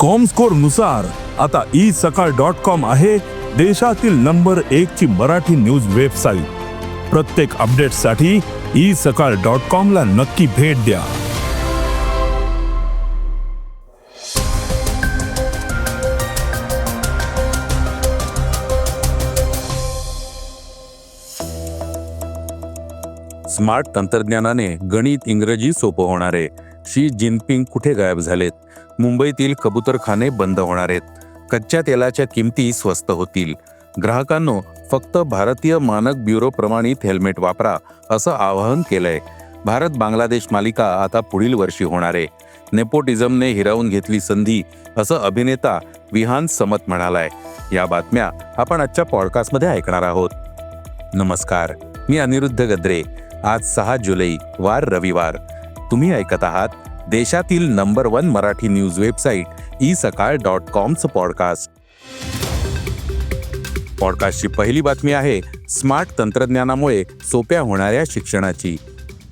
कॉमस्कोरनुसार आता E Sakal dot com आहे देशातील नंबर एक ची मराठी न्यूज वेबसाईट प्रत्येक अपडेटसाठी ई सकाळ डॉट कॉम ला नक्की भेट द्या. स्मार्ट तंत्रज्ञानाने गणित इंग्रजी सोपं होणारे शी जिनपिंग कुठे गायब झालेत? मुंबईतील कबूतरखाने बंद होणार आहेत. कच्च्या तेलाच्या किमती स्वस्त होतील. ग्राहकांनो फक्त भारतीय मानक ब्युरो प्रमाणित हेल्मेट वापरा असं आवाहन केलंय. भारत बांगलादेश मालिका आता पुढील वर्षी होणार आहे. नेपोटिझमने हिरावून घेतली संधी असं अभिनेता विहान समत म्हणालाय. या बातम्या आपण आजच्या पॉडकास्टमध्ये ऐकणार आहोत. नमस्कार मी अनिरुद्ध गद्रे. आज सहा जुलै वार रविवार. तुम्ही ऐकत आहात देशातील number one Marathi news website E Sakal dot कॉमचं podcast. पॉडकास्टची पहिली बातमी आहे स्मार्ट तंत्रज्ञानामुळे सोप्या होणाऱ्या शिक्षणाची.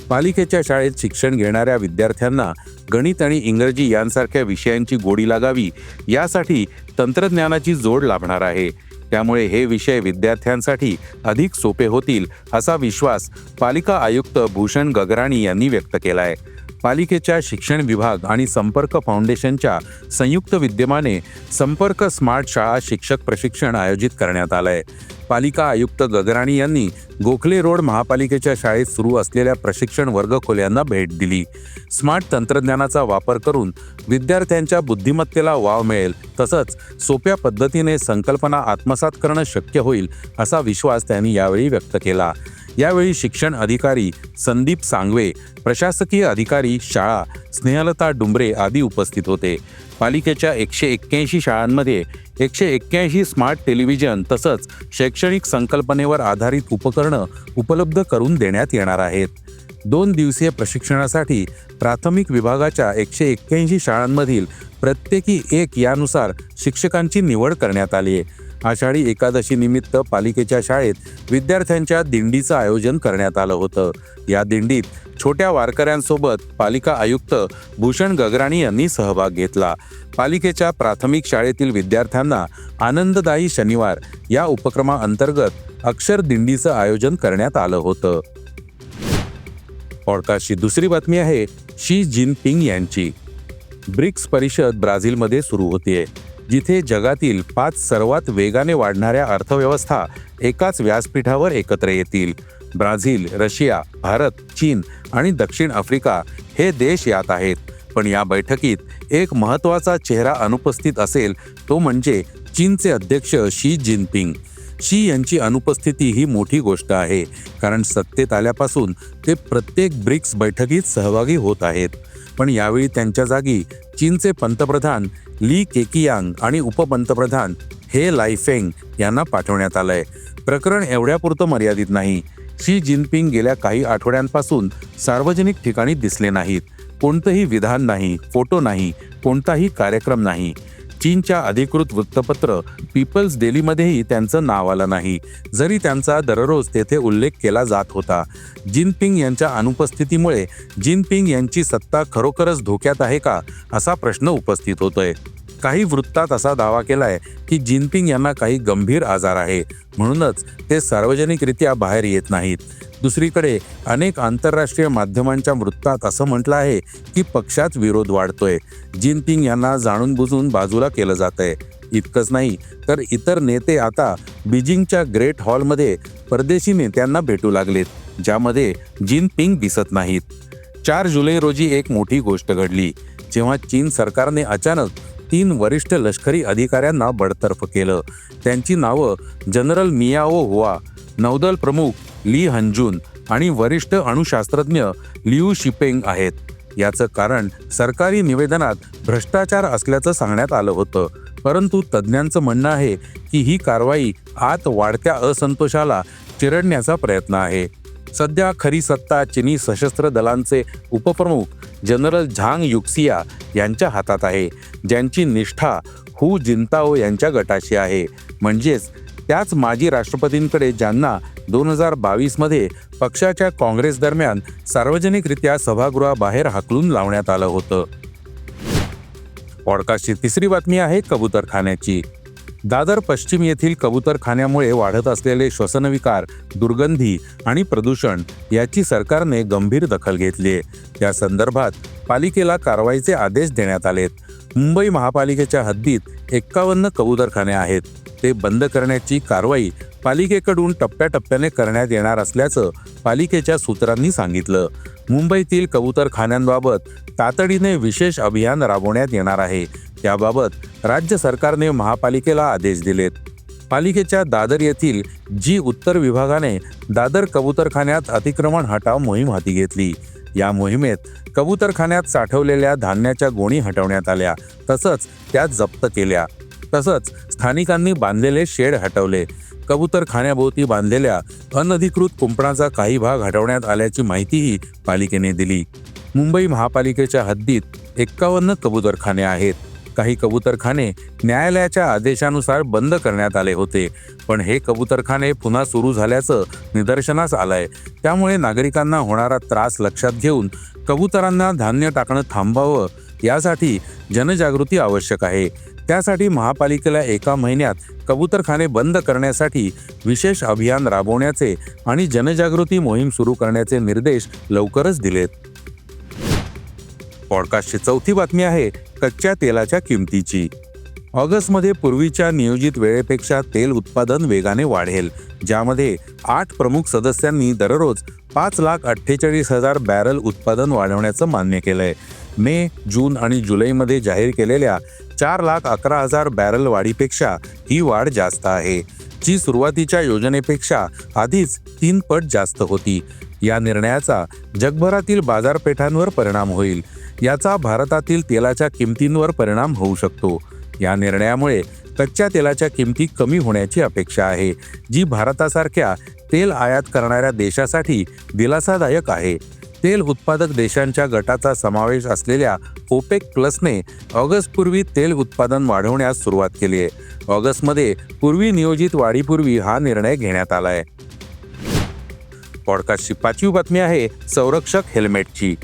पालिकेच्या शाळेत शिक्षण घेणाऱ्या विद्यार्थ्यांना गणित आणि इंग्रजी यांसारख्या विषयांची गोडी लागावी यासाठी तंत्रज्ञानाची जोड लाभणार आहे. त्यामुळे हे विषय विद्यार्थ्यांसाठी अधिक सोपे होतील असा विश्वास पालिका आयुक्त भूषण गगराणी यांनी व्यक्त केला आहे पालिकेच्या शिक्षण विभाग आणि संपर्क फाउंडेशनच्या संयुक्त विद्यमाने संपर्क स्मार्ट शाळा शिक्षक प्रशिक्षण आयोजित करण्यात आलंय. पालिका आयुक्त गगराणी यांनी गोखले रोड महापालिकेच्या शाळेत सुरू असलेल्या प्रशिक्षण वर्गखोल्यांना भेट दिली. स्मार्ट तंत्रज्ञानाचा वापर करून विद्यार्थ्यांच्या बुद्धिमत्तेला वाव मिळेल तसंच सोप्या पद्धतीने संकल्पना आत्मसात करणं शक्य होईल असा विश्वास त्यांनी यावेळी व्यक्त केला. यावेळी शिक्षण अधिकारी संदीप सांगवे प्रशासकीय अधिकारी शाळा स्नेहलता डुंबरे आदी उपस्थित होते. पालिकेच्या एकशे एक्क्याऐंशी शाळांमध्ये एकशे एक्क्याऐंशी स्मार्ट टेलिव्हिजन तसंच शैक्षणिक संकल्पनेवर आधारित उपकरणं उपलब्ध करून देण्यात येणार आहेत. दोन दिवसीय प्रशिक्षणासाठी प्राथमिक विभागाच्या एकशे एक्क्याऐंशी शाळांमधील प्रत्येकी एक यानुसार शिक्षकांची निवड करण्यात आली आहे. आषाढी एकादशी निमित्त पालिकेच्या शाळेत विद्यार्थ्यांच्या दिंडीचं आयोजन करण्यात आलं होतं. या दिंडीत छोट्या वारकऱ्यांसोबत पालिका आयुक्त भूषण गगराणी यांनी सहभाग घेतला. पालिकेच्या प्राथमिक शाळेतील विद्यार्थ्यांना आनंददायी शनिवार या उपक्रमाअंतर्गत अक्षर दिंडीचं आयोजन करण्यात आलं होतं. पॉडकास्टची दुसरी बातमी आहे शी जिनपिंग यांची. ब्रिक्स परिषद ब्राझीलमध्ये सुरू होतीये. जिथे जगातील पाच सर्वात वेगाने वाढणाऱ्या अर्थव्यवस्था एकाच व्यासपीठावर एकत्र येतील. ब्राझील रशिया भारत चीन आणि दक्षिण आफ्रिका हे देश यात आहेत. पण या बैठकीत एक महत्त्वाचा चेहरा अनुपस्थित असेल तो म्हणजे चीनचे अध्यक्ष शी जिनपिंग. शी यांची अनुपस्थिती ही मोठी गोष्ट आहे. कारण सत्तेत आल्यापासून ते प्रत्येक ब्रिक्स बैठकीत सहभागी होत आहेत. पण यावेळी त्यांच्या जागी चीनचे पंतप्रधान ली केकियांग आणि उपपंतप्रधान हे लायफेंग यांना पाठवण्यात आलंय. प्रकरण एवढ्यापुरतं मर्यादित नाही. शी जिनपिंग गेल्या काही आठवड्यांपासून सार्वजनिक ठिकाणी दिसले नाहीत. कोणतंही विधान नाही फोटो नाही कोणताही कार्यक्रम नाही. चीनच्या अधिकृत वृत्तपत्र पीपल्स डेलीमध्येही त्यांचं नाव आलं नाही जरी त्यांचा दररोज तेथे उल्लेख केला जात होता. जिनपिंग यांच्या अनुपस्थितीमुळे जिनपिंग यांची सत्ता खरोखरच धोक्यात आहे का असा प्रश्न उपस्थित होतोय. काही वृत्तात असा दावा केलाय की जिनपिंग यांना काही गंभीर आजार आहे. म्हणूनच ते सार्वजनिकरित्या बाहेर येत नाहीत. दुसरीकडे अनेक आंतरराष्ट्रीय माध्यमांच्या वृत्तात असं म्हटलं आहे की पक्षात विरोध वाढतोय. जिनपिंग यांना जाणून बुजून बाजूला केलं जात आहे इतकंच नाही तर इतर नेते आता बीजिंगच्या ग्रेट हॉलमध्ये परदेशी नेत्यांना भेटू लागलेत ज्यामध्ये जिनपिंग दिसत नाहीत. चार जुलै रोजी एक मोठी गोष्ट घडली. जेव्हा चीन सरकारने अचानक तीन वरिष्ठ लष्करी अधिकाऱ्यांना बडतर्फ केलं. त्यांची नावं जनरल मियाओ हुआ नौदल प्रमुख ली हंजून आणि वरिष्ठ अणुशास्त्रज्ञ लियू शिपेंग आहेत. याचं कारण सरकारी निवेदनात भ्रष्टाचार असल्याचं सांगण्यात आलं होतं. परंतु तज्ज्ञांचं म्हणणं आहे की ही कारवाई आत वाढत्या असंतोषाला चिरडण्याचा प्रयत्न आहे. सध्या खरी सत्ता चिनी सशस्त्र दलांचे उपप्रमुख जनरल झांग युक्सिया यांच्या हातात आहे. ज्यांची निष्ठा हु जिंताओ यांच्या गटाशी आहे. म्हणजेच त्याच माजी राष्ट्रपतींकडे ज्यांना दोन हजार बावीसमध्ये पक्षाच्या काँग्रेस दरम्यान सार्वजनिकरित्या सभागृहाबाहेर हाकलून लावण्यात आलं होतं. पॉडकास्टची तिसरी बातमी आहे कबूतरखान्याची. दादर पश्चिम येथील कबुतरखान्यामुळे वाढत असलेले श्वसनविकार दुर्गंधी आणि प्रदूषण याची सरकारने गंभीर दखल घेतली आहे या संदर्भात पालिकेला कारवाईचे आदेश देण्यात आलेत. मुंबई महापालिकेच्या हद्दीत एक्कावन्न कबूतरखाने आहेत. ते बंद करण्याची कारवाई पालिकेकडून टप्प्याटप्प्याने करण्यात येणार असल्याचं पालिकेच्या सूत्रांनी सांगितलं. मुंबईतील कबूतरखान्यांबाबत तातडीने विशेष अभियान राबवण्यात येणार आहे. त्याबाबत राज्य सरकारने महापालिकेला आदेश दिलेत. पालिकेच्या दादर येथील जी उत्तर विभागाने दादर कबूतरखान्यात अतिक्रमण हटाव मोहीम हाती घेतली. या मोहिमेत कबूतरखान्यात साठवलेल्या धान्याच्या गोणी हटवण्यात आल्या तसंच त्या जप्त केल्या. तसंच स्थानिकांनी बांधलेले शेड हटवले. कबूतरखान्याभोवती बांधलेल्या अनधिकृत कुंपणाचा काही भाग हटवण्यात आल्याची माहितीही पालिकेने दिली. मुंबई महापालिकेच्या हद्दीत एक्कावन्न कबूतरखाने आहेत. काही कबूतरखाने न्यायालयाच्या आदेशानुसार बंद करण्यात आले होते. पण हे कबूतरखाने पुन्हा सुरू झाल्याचं निदर्शनास आलंय. त्यामुळे नागरिकांना होणारा त्रास लक्षात घेऊन कबुतरांना धान्य टाकणं थांबावं यासाठी जनजागृती आवश्यक आहे. त्यासाठी महापालिकेला एका महिन्यात कबूतरखाने बंद करण्यासाठी विशेष अभियान राबवण्याचे आणि जनजागृती मोहीम सुरू करण्याचे निर्देश लवकरच दिलेत. पॉडकास्टची चौथी बातमी आहे कच्च्या तेलाच्या किमतीची. ऑगस्टमध्ये पूर्वीच्या नियोजित वेळेपेक्षा तेल उत्पादन वेगाने वाढेल ज्यामध्ये आठ प्रमुख सदस्यांनी दररोज पाच लाख अठ्ठेचाळीस हजार बॅरल उत्पादन वाढवण्याचं मान्य केलंय. मे जून आणि जुलैमध्ये जाहीर केलेल्या चार लाख अकरा हजार बॅरल वाढीपेक्षा ही वाढ जास्त आहे. जी सुरुवातीच्या योजनेपेक्षा आधीच तीन पट जास्त होती. या निर्णयाचा जगभरातील बाजारपेठांवर परिणाम होईल. याचा भारतातील तेलाच्या किमतींवर परिणाम होऊ शकतो. या निर्णयामुळे कच्च्या तेलाच्या किमती कमी होण्याची अपेक्षा आहे जी भारतासारख्या तेल आयात करणाऱ्या देशासाठी दिलासादायक आहे. तेल उत्पादक देशांच्या गटाचा समावेश असलेल्या ओपेक प्लसने ऑगस्टपूर्वी तेल उत्पादन वाढवण्यास सुरुवात केली आहे. ऑगस्टमध्ये पूर्वी नियोजित वाढीपूर्वी हा निर्णय घेण्यात आला आहे पॉडकास्टची पाचवी बातमी आहे संरक्षक हेल्मेटची.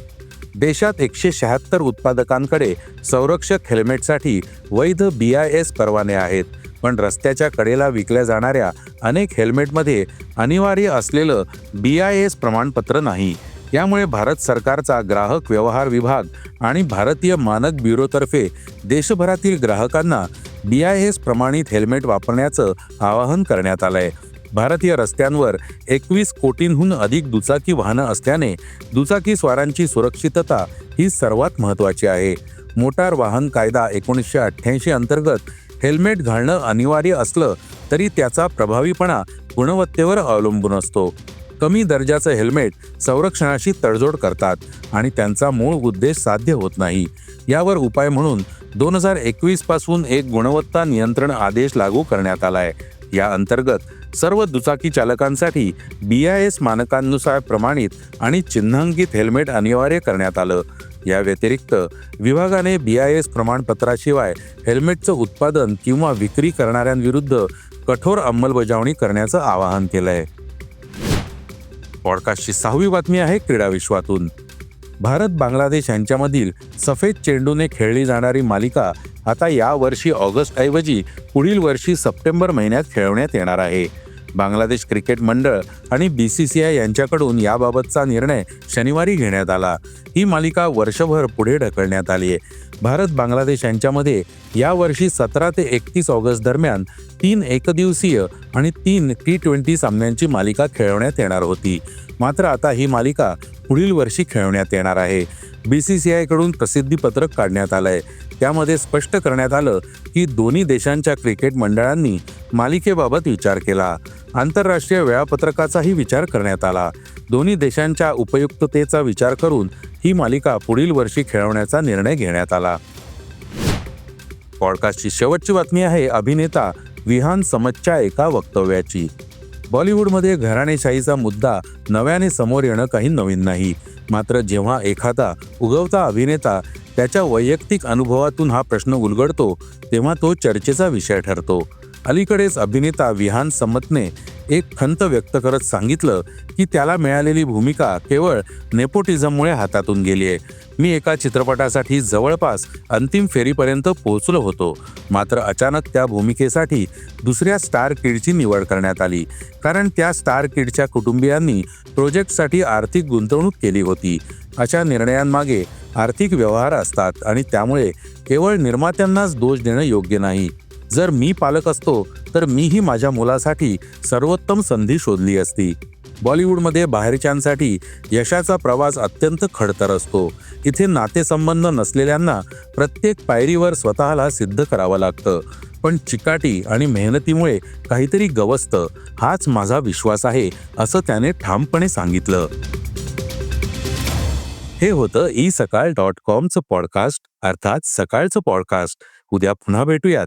देशात एकशे शहात्तर उत्पादकांकडे संरक्षक हेल्मेटसाठी वैध बी आय एस परवाने आहेत. पण रस्त्याच्या कडेला विकल्या जाणाऱ्या अनेक हेल्मेटमध्ये अनिवार्य असलेलं बी आय एस प्रमाणपत्र नाही. यामुळे भारत सरकारचा ग्राहक व्यवहार विभाग आणि भारतीय मानक ब्युरोतर्फे देशभरातील ग्राहकांना बी आय एस प्रमाणित हेल्मेट वापरण्याचं आवाहन करण्यात आलं आहे भारतीय रस्त्यांवर एकवीस कोटींहून अधिक दुचाकी वाहनं असल्याने दुचाकी स्वारांची सुरक्षितता ही सर्वात महत्त्वाची आहे. मोटार वाहन कायदा एकोणीसशे अठ्ठ्याऐंशी अंतर्गत हेल्मेट घालणं अनिवार्य असलं तरी त्याचा प्रभावीपणा गुणवत्तेवर अवलंबून असतो. कमी दर्जाचं हेल्मेट संरक्षणाशी तडजोड करतात आणि त्यांचा मूळ उद्देश साध्य होत नाही. यावर उपाय म्हणून दोन हजार एकवीसपासून एक गुणवत्ता नियंत्रण आदेश लागू करण्यात आलाय. या अंतर्गत सर्व दुचाकी चालकांसाठी बी आय एस मानकांनुसार प्रमाणित आणि चिन्हांकित हेल्मेट अनिवार्य करण्यात आलं. या व्यतिरिक्त विभागाने बी आय एस प्रमाणपत्राशिवाय हेल्मेटचं उत्पादन किंवा विक्री करणाऱ्यांविरुद्ध कठोर अंमलबजावणी करण्याचं आवाहन केलंय. पॉडकास्टची सहावी बातमी आहे क्रीडा विश्वातून. भारत बांगलादेश यांच्यामधील सफेद चेंडूने खेळली जाणारी मालिका आता या वर्षी ऑगस्टऐवजी पुढील वर्षी सप्टेंबर महिन्यात खेळवण्यात येणार आहे. बांगलादेश क्रिकेट मंडळ आणि बी सी सी आय यांच्याकडून याबाबतचा निर्णय शनिवारी घेण्यात आला. ही मालिका वर्षभर पुढे ढकलण्यात आली आहे. भारत बांगलादेश यांच्यामध्ये यावर्षी सतरा ते एकतीस ऑगस्ट दरम्यान तीन एकदिवसीय आणि तीन टी ट्वेंटी सामन्यांची मालिका खेळवण्यात येणार होती. मात्र आता ही मालिका पुढील वर्षी खेळवण्यात येणार आहे. बी सी सी आयकडून प्रसिद्धीपत्रक काढण्यात आलंय. त्यामध्ये स्पष्ट करण्यात आलं की दोन्ही देशांच्या क्रिकेट मंडळांनी मालिकेबाबत विचार केला. आंतरराष्ट्रीय वेळापत्रकाचाही विचार करण्यात आला. दोन्ही देशांच्या उपयुक्ततेचा विचार करून ही मालिका पुढील वर्षी खेळवण्याचा निर्णय घेण्यात आला. पॉडकास्टची शेवटची बातमी आहे अभिनेता विहान समजच्या एका वक्तव्याची. बॉलिवूडमध्ये घराणेशाहीचा मुद्दा नव्याने समोर येणं काही नवीन नाही. मात्र जेव्हा एखादा उगवता अभिनेता त्याच्या वैयक्तिक अनुभवातून हा प्रश्न उलगडतो तेव्हा तो चर्चेचा विषय ठरतो. अलीकडेच अभिनेता विहान संमतने एक खंत व्यक्त करत सांगितलं की त्याला मिळालेली भूमिका केवळ नेपोटिझममुळे हातातून गेली आहे. मी एका चित्रपटासाठी जवळपास अंतिम फेरीपर्यंत पोहोचलो होतो. मात्र अचानक त्या भूमिकेसाठी दुसऱ्या स्टार किडची निवड करण्यात आली. कारण त्या स्टार किडच्या कुटुंबियांनी प्रोजेक्टसाठी आर्थिक गुंतवणूक केली होती. अशा निर्णयांमागे आर्थिक व्यवहार असतात आणि त्यामुळे केवळ निर्मात्यांनाच दोष देणं योग्य नाही. जर मी पालक असतो तर मीही माझ्या मुलासाठी सर्वोत्तम संधी शोधली असती. बॉलिवूडमध्ये बाहेरच्यांसाठी यशाचा प्रवास अत्यंत खडतर असतो. इथे नातेसंबंध नसलेल्यांना प्रत्येक पायरीवर स्वतःला सिद्ध करावं लागतं. पण चिकाटी आणि मेहनतीमुळे काहीतरी गवसतं हाच माझा विश्वास आहे असं त्याने ठामपणे सांगितलं. हे होतं ई सकाळ डॉट कॉमचं पॉडकास्ट अर्थात सकाळचं पॉडकास्ट. उद्या पुन्हा भेटूयात.